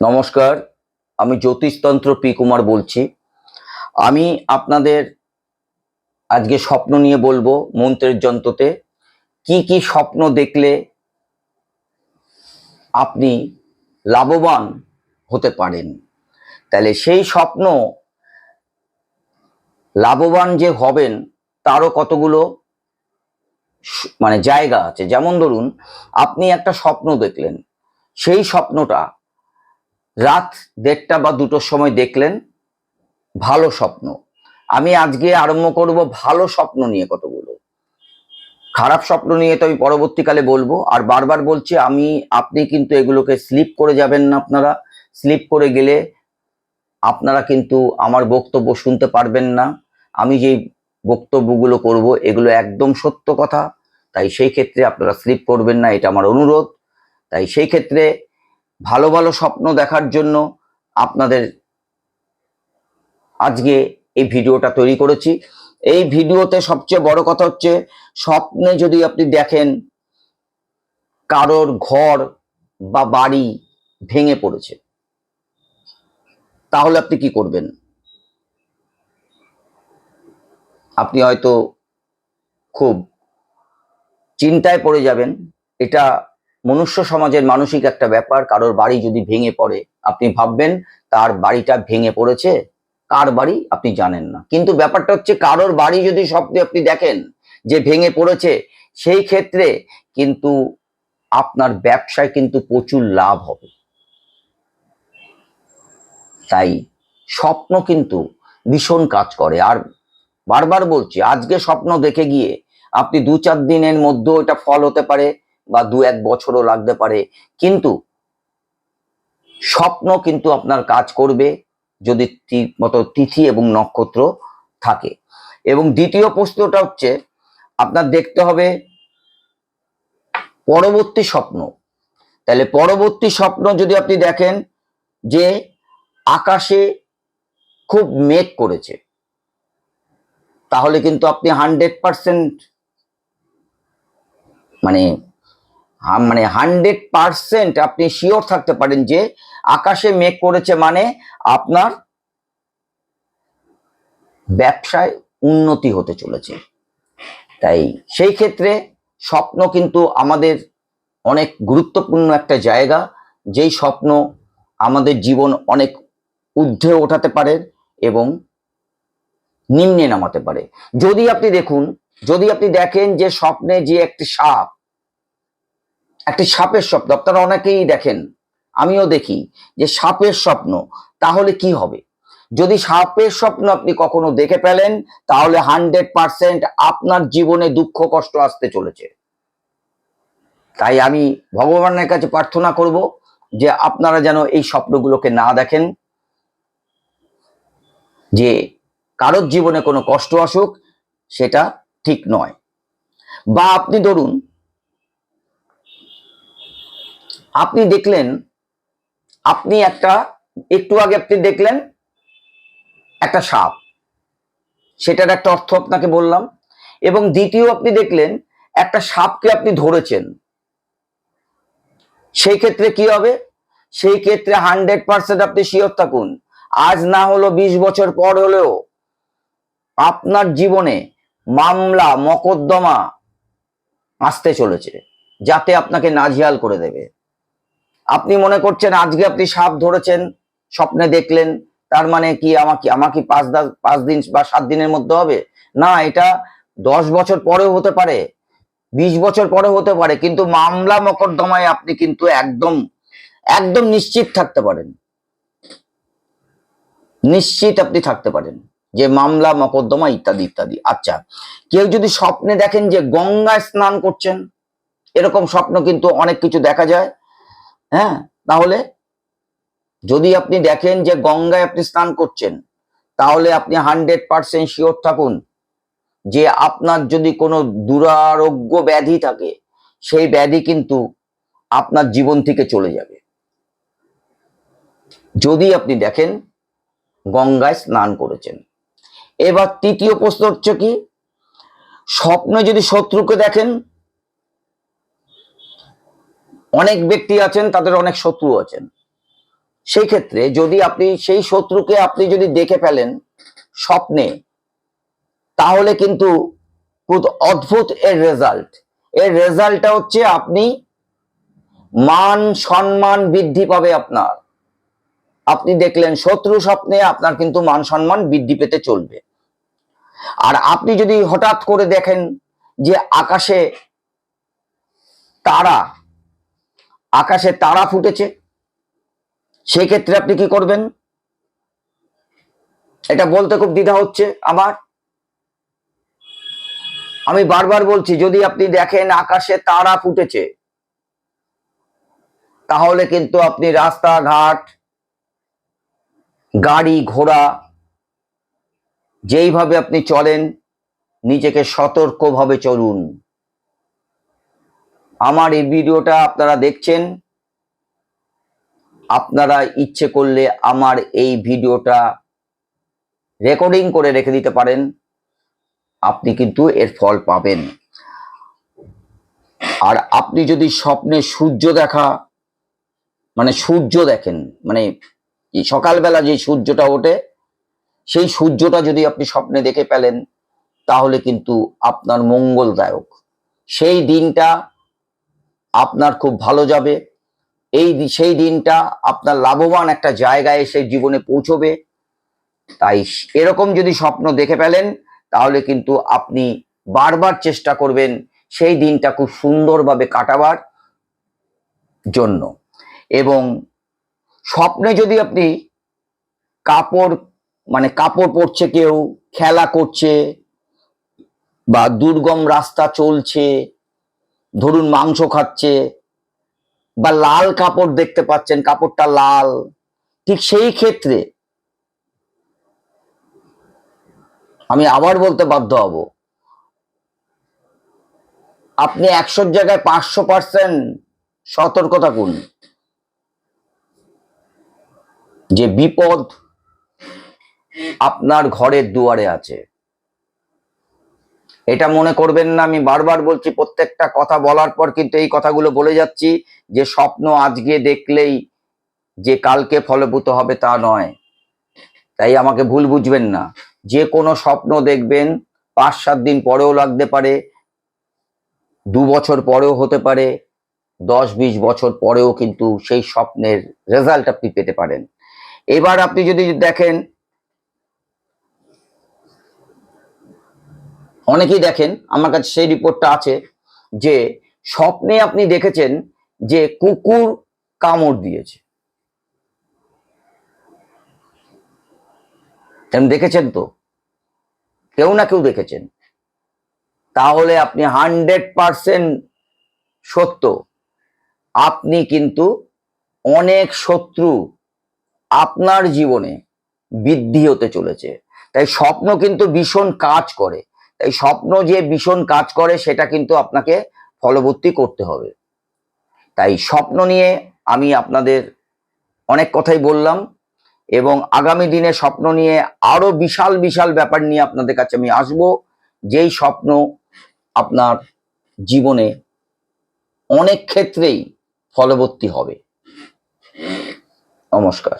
নমস্কার, আমি জ্যোতিষতন্ত্র পি কুমার বলছি। আমি আপনাদের আজকে স্বপ্ন নিয়ে বলব মন্ত্রের যন্ত্রতে, কি কি স্বপ্ন দেখলে আপনি লাভবান হতে পারেন? তাহলে সেই স্বপ্ন লাভবান যে হবেন, তারও কতগুলো মানে জায়গা আছে। যেমন ধরুন, আপনি একটা স্বপ্ন দেখলেন, সেই স্বপ্নটা রাত দেড়টা বা দুটোর সময় দেখলেন ভালো স্বপ্ন। আমি আজকে আরম্ভ করব ভালো স্বপ্ন নিয়ে কতগুলো খারাপ স্বপ্ন নিয়ে তো আমি পরবর্তীকালে বলব, আর বারবার বলছি, আমি, আপনি কিন্তু এগুলোকে স্লিপ করে যাবেন না আপনারা। স্লিপ করে গেলে আপনারা কিন্তু আমার বক্তব্য শুনতে পারবেন না। আমি যেই বক্তব্যগুলো করব, এগুলো একদম সত্য কথা। তাই সেই ক্ষেত্রে আপনারা স্লিপ করবেন না, এটা আমার অনুরোধ। তাই সেই ক্ষেত্রে ভালো ভালো স্বপ্ন দেখার জন্য আপনাদের আজকে এই ভিডিওটা তৈরি করেছি। এই ভিডিওতে সবচেয়ে বড় কথা হচ্ছে, স্বপ্নে যদি আপনি দেখেন কারোর ঘর বা বাড়ি ভেঙে পড়েছে, তাহলে আপনি কি করবেন? আপনি হয়তো খুব চিন্তায় পড়ে যাবেন, এটা মনুষ্য সমাজের মানসিক একটা ব্যাপার, কারোর বাড়ি যদি ভেঙে পড়ে, আপনি ভাববেন তার বাড়িটা ভেঙে পড়েছে, কার বাড়ি আপনি জানেন না। কিন্তু ব্যাপারটা হচ্ছে কারোর বাড়ি যদি স্বপ্নে আপনি দেখেন যে ভেঙে পড়েছে, সেই ক্ষেত্রে কিন্তু আপনার ব্যবসায় কিন্তু প্রচুর লাভ হবে। তাই স্বপ্ন কিন্তু ভীষণ কাজ করে। আর বারবার বলছি, আজকে স্বপ্ন দেখে গিয়ে আপনি দু চার দিনের মধ্যেও এটা ফল হতে পারে বা দু এক বছরও লাগতে পারে। কিন্তু স্বপ্ন কিন্তু আপনার কাজ করবে যদি মতো তিথি এবং নক্ষত্র থাকে। এবং দ্বিতীয় প্রশ্নটা হচ্ছে, আপনার দেখতে হবে পরবর্তী স্বপ্ন। তাহলে পরবর্তী স্বপ্ন যদি আপনি দেখেন যে আকাশে খুব মেঘ করেছে, তাহলে কিন্তু আপনি হান্ড্রেড পার্সেন্ট মানে মানে হান্ড্রেড পার্সেন্ট আপনি শিওর থাকতে পারেন যে আকাশে মেঘ করেছে মানে আপনার ব্যবসায় উন্নতি হতে চলেছে। তাই সেই ক্ষেত্রে স্বপ্ন কিন্তু আমাদের অনেক গুরুত্বপূর্ণ একটা জায়গা, যেই স্বপ্ন আমাদের জীবন অনেক ঊর্ধ্বে ওঠাতে পারে এবং নিম্নে নামাতে পারে। যদি আপনি দেখুন, যদি আপনি দেখেন যে স্বপ্নে যে একটি সাপ একটি সাপের স্বপ্ন। আপনারা অনেকেই দেখেন, আমিও দেখি যে সাপের স্বপ্ন, তাহলে কি হবে? যদি সাপের স্বপ্ন আপনি কখনো দেখে ফেলেন, তাহলে হান্ড্রেড পার্সেন্ট আপনার জীবনে দুঃখ, কষ্ট আসতে চলেছে। তাই আমি ভগবানের কাছে প্রার্থনা করব যে আপনারা যেন এই স্বপ্নগুলোকে না দেখেন, যে কারোর জীবনে কোনো কষ্ট আসুক, সেটা ঠিক নয়। বা আপনি ধরুন আপনি দেখলেন, আপনি একটা, একটু আগে আপনি দেখলেন একটা সাপ। সেটার একটা অর্থ আপনাকে বললাম। এবং দ্বিতীয় আপনি দেখলেন, একটা সাপকে আপনি ধরেছেন। সেই ক্ষেত্রে কি হবে? সেই ক্ষেত্রে হান্ড্রেড পার্সেন্ট আপনি শিওর থাকুন। আজ না হলো বিশ বছর পর হলেও আপনার জীবনে মামলা, মকদ্দমা আসতে চলেছে, যাতে আপনাকে নাজিয়াল করে দেবে। আপনি মনে করছেন আজকে আপনি সাপ ধরেছেন, স্বপ্নে দেখলেন, তার মানে কি আমাকে আমাকে পাঁচ দশ পাঁচ দিন বা সাত দিনের মধ্যে হবে? না, এটা দশ বছর পরেও হতে পারে, বিশ বছর পরে হতে পারে, কিন্তু মামলা মকদ্দমায় আপনি কিন্তু একদম একদম নিশ্চিত থাকতে পারেন। নিশ্চিত আপনি থাকতে পারেন যে মামলা, মকদ্দমা ইত্যাদি ইত্যাদি। আচ্ছা কেউ যদি স্বপ্নে দেখেন যে গঙ্গায় স্নান করছেন, এরকম স্বপ্ন কিন্তু অনেক কিছু দেখা যায়। হ্যাঁ? তাহলে যদি আপনি দেখেন যে গঙ্গায় আপনি স্নান করছেন, তাহলে আপনি হান্ড্রেড পার্সেন্ট শিওর থাকুন যে আপনার যদি কোনো দুরারোগ্য ব্যাধি থাকে, সেই ব্যাধি কিন্তু আপনার জীবন থেকে চলে যাবে। যদি আপনি দেখেন গঙ্গায় স্নান করেছেন। এবার তৃতীয় প্রশ্ন হচ্ছে কি? স্বপ্নে যদি শত্রুকে দেখেন অনেক ব্যক্তি আছেন, তাদের অনেক শত্রু আছেন। সেই ক্ষেত্রে যদি আপনি সেই শত্রুকে আপনি যদি দেখে ফেলেন স্বপ্নে, তাহলে কিন্তু খুব অদ্ভুত এর রেজাল্ট এর রেজাল্টটা হচ্ছে আপনি মান সম্মান বৃদ্ধি পাবে আপনার। আপনি দেখলেন শত্রু স্বপ্নে আপনার কিন্তু মান সম্মান বৃদ্ধি পেতে চলবে। আর আপনি যদি হঠাৎ করে দেখেন যে আকাশে তারা আকাশে তারা ফুটেছে। সেই ক্ষেত্রে আপনি কি করবেন? এটা বলতে খুব দ্বিধা হচ্ছে আমার। আমি বারবার বলছি, যদি আপনি দেখেন আকাশে তারা ফুটেছে, তাহলে কিন্তু আপনি রাস্তাঘাট, গাড়ি ঘোড়া, যেইভাবে আপনি চলেন, নিজেকে সতর্কভাবে চলুন। আমার এই ভিডিওটা আপনারা দেখছেন। আপনারা ইচ্ছে করলে আমার এই ভিডিওটা রেকর্ডিং করে রেখে দিতে পারেন। আপনি কিন্তু এর ফল পাবেন। আর আপনি যদি স্বপ্নে সূর্য দেখা মানে সূর্য দেখেন মানে সকালবেলা যে সূর্যটা ওঠে, সেই সূর্যটা যদি আপনি স্বপ্নে দেখে পেলেন তাহলে কিন্তু আপনার মঙ্গলদায়ক। সেই দিনটা আপনার খুব ভালো যাবে। এই সেই দিনটা আপনার লাভবান একটা জায়গায় এসে জীবনে পৌঁছবে। তাই এরকম যদি স্বপ্ন দেখে ফেলেন, তাহলে কিন্তু আপনি বারবার চেষ্টা করবেন সেই দিনটা খুব সুন্দরভাবে কাটাবার জন্য। এবং স্বপ্নে যদি আপনি কাপড় মানে কাপড় পরছে কেউ, খেলা করছে বা দুর্গম রাস্তা চলছে ধরুন মাংস খাচ্ছে বা লাল কাপড় দেখতে পাচ্ছেন, কাপড়টা লাল, ঠিক সেই ক্ষেত্রে আমি আবার বলতে বাধ্য হব। আপনি একশোর জায়গায় পাঁচশো পার্সেন্ট সতর্কতা করুন। যে বিপদ আপনার ঘরের দুয়ারে আছে। এটা মনে করবেন না, আমি বারবার বলছি, প্রত্যেকটা কথা বলার পর কিন্তু এই কথাগুলো বলে যাচ্ছি, যে স্বপ্ন আজকে দেখলেই যে কালকে ফলভূত হবে তা নয়। তাই আমাকে ভুল বুঝবেন না। যে কোনো স্বপ্ন দেখবেন, পাঁচ সাত দিন পরেও লাগতে পারে, দু বছর পরেও হতে পারে, দশ বিশ বছর পরেও কিন্তু সেই স্বপ্নের রেজাল্ট আপনি পেতে পারেন। এবার আপনি যদি দেখেন অনেকেই দেখেন, আমার কাছে সেই রিপোর্টটা আছে, যে স্বপ্নে আপনি দেখেছেন যে কুকুর কামড় দিয়েছে। দেখেছেন তো? কেউ না কেউ দেখেছেন। তাহলে আপনি হান্ড্রেড পারসেন্ট সত্য। আপনি কিন্তু অনেক শত্রু আপনার জীবনে বৃদ্ধি হতে চলেছে। তাই স্বপ্ন কিন্তু ভীষণ কাজ করে। তাই স্বপ্ন যে ভীষণ কাজ করে, সেটা কিন্তু আপনাকে ফলবর্তী করতে হবে। তাই স্বপ্ন নিয়ে আমি আপনাদের অনেক কথাই বললাম এবং আগামী দিনে স্বপ্ন নিয়ে আরও বিশাল বিশাল ব্যাপার নিয়ে আপনাদের কাছে আমি আসব, যেই স্বপ্ন আপনার জীবনে অনেক ক্ষেত্রেই ফলবর্তী হবে। নমস্কার।